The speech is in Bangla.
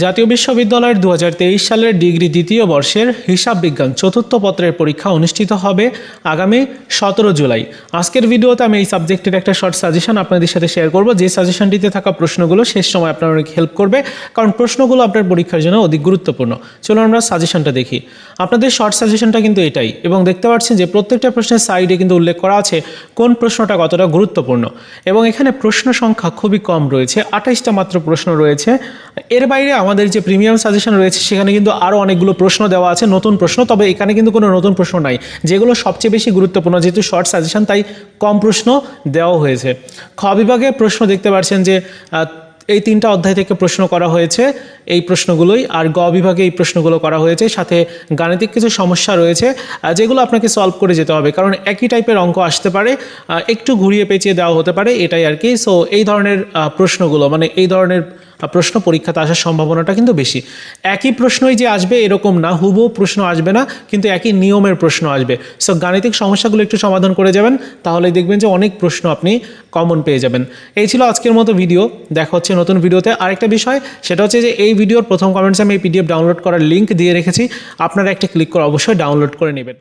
জাতীয় বিশ্ববিদ্যালয়ের দু হাজার তেইশ সালের ডিগ্রি দ্বিতীয় বর্ষের হিসাব বিজ্ঞান চতুর্থ পত্রের পরীক্ষা অনুষ্ঠিত হবে আগামী সতেরো জুলাই। আজকের ভিডিওতে আমি এই সাবজেক্টের একটা শর্ট সাজেশন আপনাদের সাথে শেয়ার করব। যে সাজেশনটিতে থাকা প্রশ্নগুলো শেষ সময় আপনার অনেক হেল্প করবে, কারণ প্রশ্নগুলো আপনার পরীক্ষার জন্য অধিক গুরুত্বপূর্ণ। চলুন আমরা সাজেশনটা দেখি। আপনাদের শর্ট সাজেশনটা কিন্তু এটাই, এবং দেখতে পাচ্ছেন যে প্রত্যেকটা প্রশ্নের সাইডে কিন্তু উল্লেখ করা আছে কোন প্রশ্নটা কতটা গুরুত্বপূর্ণ। এবং এখানে প্রশ্ন সংখ্যা খুবই কম রয়েছে, আঠাইশটা মাত্র প্রশ্ন রয়েছে। এর বাইরে আমাদের যে প্রিমিয়াম সাজেশন রয়েছে, সেখানে কিন্তু আরও অনেকগুলো প্রশ্ন দেওয়া আছে, নতুন প্রশ্ন। তবে এখানে কিন্তু কোনো নতুন প্রশ্ন নাই। যেগুলো সবচেয়ে বেশি গুরুত্বপূর্ণ, যেহেতু শর্ট সাজেশন তাই কম প্রশ্ন দেওয়া হয়েছে। খ বিভাগে প্রশ্ন দেখতে পাচ্ছেন যে এই তিনটা অধ্যায় থেকে প্রশ্ন করা হয়েছে। এই প্রশ্নগুলোই আর গ বিভাগে এই প্রশ্নগুলো করা হয়েছে। সাথে গাণিতিক কিছু সমস্যা রয়েছে যেগুলো আপনাকে সলভ করে যেতে হবে। কারণ একই টাইপের অঙ্ক আসতে পারে একটু ঘুরিয়ে পেঁচিয়ে দেওয়া হতে পারে, এটাই আর কি। সো এই ধরনের প্রশ্নগুলো মানে এই ধরনের প্রশ্ন পরীক্ষাতে আসার সম্ভাবনাটা কিন্তু বেশি। একই প্রশ্নই যে আসবে এরকম না, হুবহু প্রশ্ন আসবে না, কিন্তু একই নিয়মের প্রশ্ন আসবে। সো গাণিতিক সমস্যাগুলো একটু সমাধান করে যাবেন তাহলে দেখবেন যে অনেক প্রশ্ন আপনি কমন পেয়ে যাবেন। এই ছিল আজকের মতো ভিডিও দেখা হচ্ছে নতুন ভিডিওতে আরেকটা বিষয়, সেটা হচ্ছে যে এই ভিডিওর প্রথম কমেন্টসে আমি এই পিডিএফ ডাউনলোড করার লিঙ্ক দিয়ে রেখেছি। আপনারা একটা ক্লিক করে অবশ্যই ডাউনলোড করে নেবেন।